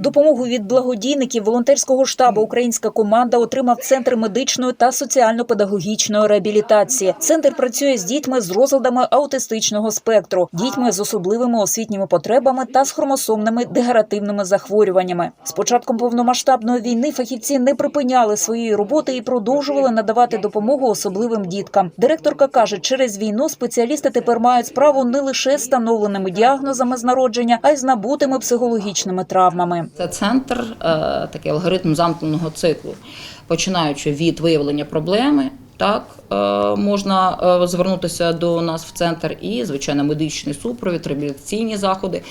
Допомогу від благодійників волонтерського штабу Українська команда отримав центр медичної та соціально-педагогічної реабілітації. Центр працює з дітьми з розладами аутистичного спектру, дітьми з особливими освітніми потребами та з хромосомними дегеративними захворюваннями. З початком повномасштабної війни фахівці не припиняли своєї роботи і продовжували надавати допомогу особливим діткам. Директорка каже, через війну спеціалісти тепер мають справу не лише з встановленими діагнозами з народження, а й з набутими психологічними травмами. Це центр, е, такий алгоритм замкненого циклу, починаючи від виявлення проблеми. Так, е, можна е, звернутися до нас в центр і, звичайно, медичний супровід, реабілітаційні заходи.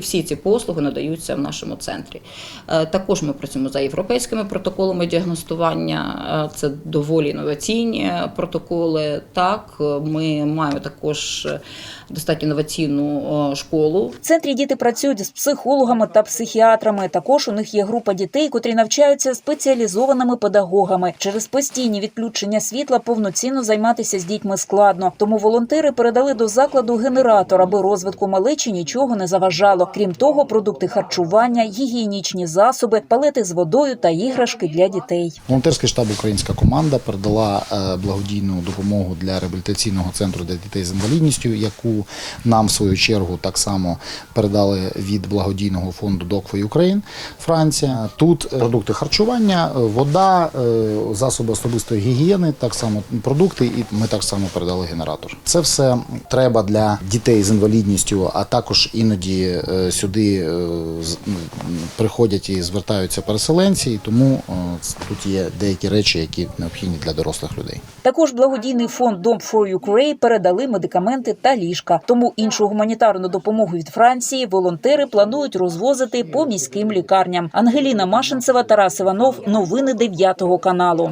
Всі, ці послуги надаються в нашому центрі. Е, Також ми працюємо за європейськими протоколами діагностування. Це доволі інноваційні протоколи. Так, ми маємо також достатньо інноваційну школу В центрі діти працюють з психологами та психіатрами. Також у них є група дітей, котрі навчаються спеціалізованими педагогами. Через постійні відключення світла повноцінно займатися з дітьми складно. Тому волонтери передали до закладу генератор, аби розвитку малечі нічого не заважало. Крім того, продукти харчування, гігієнічні засоби, палети з водою та іграшки для дітей. Волонтерський штаб Українська команда передала е, благодійну допомогу для реабілітаційного центру для дітей з інвалідністю, яку нам в свою чергу так само передали від благодійного фонду for Ukraine Франція. Тут е, продукти харчування, е, вода, засоби особистої гігієни, так само продукти, і ми так само передали генератор. Це все треба для дітей з інвалідністю, а також іноді е, сюди е, з- приходять і звертаються переселенці, і тому е, тут є деякі речі, які необхідні для дорослих людей. Також благодійний фонд Dom for Ukraine передали медикаменти та ліжка. Тому іншу гуманітарну допомогу від Франції волонтери планують розвозити по міським лікарням. Ангеліна Машинцева, Тарас Іванов. Новини 9 каналу.